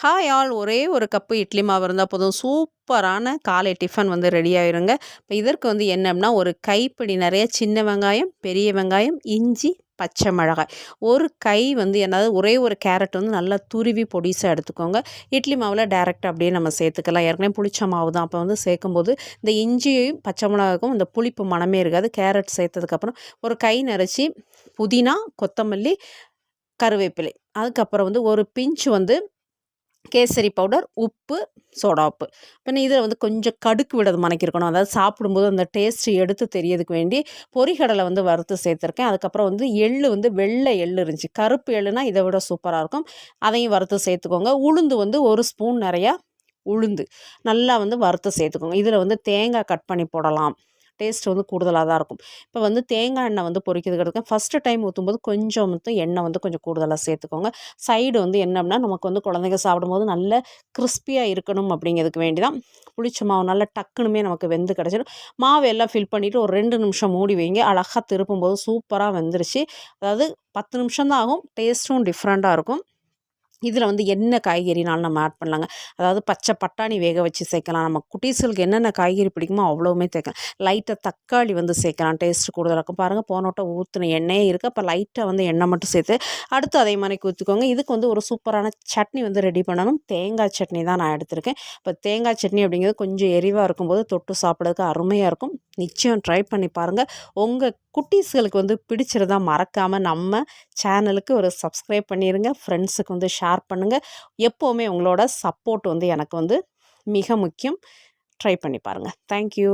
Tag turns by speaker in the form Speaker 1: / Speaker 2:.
Speaker 1: Hi all. ஒரே ஒரு cup idli மாவு இருந்தால் போதும். சூப்பரான காலை டிஃபன் வந்து ரெடி ஆயிருங்க. இப்போ இதற்கு வந்து என்னம்னா ஒரு கைப்பிடி நிறைய சின்ன வெங்காயம் பெரிய வெங்காயம் இஞ்சி பச்சை மிளகாய். ஒரு கை வந்து என்னது ஒரே ஒரு கேரட் வந்து நல்லா துருவி பொடிசாக எடுத்துக்கோங்க. இட்லி மாவில் டேரெக்டாக அப்படியே நம்ம சேர்த்துக்கலாம். ஏற்கனவே புளிச்ச மாவு தான். அப்போ வந்து சேர்க்கும்போது இந்த இஞ்சியையும் பச்சை மிளகாய்க்கும் இந்த புளிப்பு மனமே இருக்காது. கேரட் சேர்த்ததுக்கப்புறம் ஒரு கை நிறச்சி புதினா கொத்தமல்லி கருவேப்பிலை. அதுக்கப்புறம் வந்து ஒரு பிஞ்சு வந்து கேசரி பவுடர் உப்பு சோடா உப்பு. பின்ன இதில் வந்து கொஞ்சம் கடுக்கு விடது மணக்கிருக்கணும். அதாவது சாப்பிடும்போது அந்த டேஸ்ட்டு எடுத்து தெரியதுக்கு வேண்டி பொறிகடலை வந்து வறுத்து சேர்த்துருக்கேன். அதுக்கப்புறம் வந்து எள்ளு வந்து வெள்ளை எள்ளு இருந்துச்சு. கருப்பு எள்ளுனா இதை விட சூப்பராக இருக்கும். அதையும் வறுத்து சேர்த்துக்கோங்க. உளுந்து வந்து ஒரு ஸ்பூன் நிறையா உளுந்து. நல்லா வந்து வறுத்து சேர்த்துக்கோங்க. இதில் வந்து தேங்காய் கட் பண்ணி போடலாம். டேஸ்ட் வந்து கூடுதலாக தான் இருக்கும். இப்போ வந்து தேங்காய் எண்ணெய் வந்து பொறிக்கிறதுக்கு ஃபஸ்ட்டு டைம் ஊற்றும்போது கொஞ்சம் மட்டும் எண்ணெய் வந்து கொஞ்சம் கூடுதலாக சேர்த்துக்கோங்க. சைடு வந்து என்னம்னா நமக்கு வந்து குழந்தைங்க சாப்பிடும்போது நல்ல கிறிஸ்பியாக இருக்கணும் அப்படிங்கிறதுக்கு வேண்டி தான். புளிச்ச மாவு நல்லா டக்குனுமே நமக்கு வெந்து கிடச்சிடும். மாவு எல்லாம் ஃபில் பண்ணிவிட்டு ஒரு ரெண்டு நிமிஷம் மூடி வைங்க. அழகாக திருப்பும்போது சூப்பராக வெந்துருச்சு. அதாவது பத்து நிமிஷம் தான் ஆகும். டேஸ்ட்டும் டிஃப்ரெண்ட்டாக இருக்கும். இதில் வந்து என்ன காய்கறினாலும் நம்ம ஆட் பண்ணலாங்க? அதாவது பச்சை பட்டாணி வேக வச்சு சேர்க்கலாம். நம்ம குட்டீஸ்களுக்கு என்னென்ன காய்கறி பிடிக்குமோ அவ்வளோவுமே சேர்க்கலாம். லைட்டாக தக்காளி வந்து சேர்க்கலாம். டேஸ்ட் கூடுதலாக இருக்கும் பாருங்கள் போனோட்ட ஊற்றின எண்ணெயே இருக்குது அப்போ லைட்டாக வந்து எண்ணெய் மட்டும் சேர்த்து அடுத்து அதே மாதிரி ஊற்றிக்கோங்க இதுக்கு வந்து ஒரு சூப்பரான சட்னி வந்து ரெடி பண்ணணும். தேங்காய் சட்னி தான் நான் எடுத்திருக்கேன். இப்போ தேங்காய் சட்னி அப்படிங்கிறது கொஞ்சம் எரிவாக இருக்கும்போது தொட்டு சாப்பிட்றதுக்கு அருமையாக இருக்கும். நிச்சயம் ட்ரை பண்ணி பாருங்கள் உங்கள் குட்டீஸ்களுக்கு வந்து பிடிச்சிருந்தா மறக்காமல் நம்ம சேனலுக்கு ஒரு சப்ஸ்கிரைப் பண்ணிடுங்க ஃப்ரெண்ட்ஸுக்கு வந்து ஷேர் பண்ணுங்கள் எப்போவுமே உங்களோட சப்போர்ட் வந்து எனக்கு வந்து மிக முக்கியம். ட்ரை பண்ணி பாருங்கள் தேங்க்யூ.